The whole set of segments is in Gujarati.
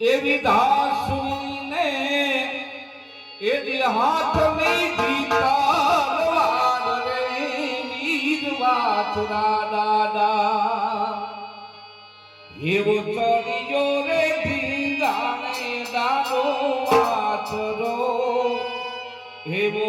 એવી દાસુને એની હાથની જીતાલવાર રે વીર વાછરા દાદા એવો ચડિયો રે ધીંગાણે દાદો વાછરો. એવો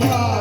Allah.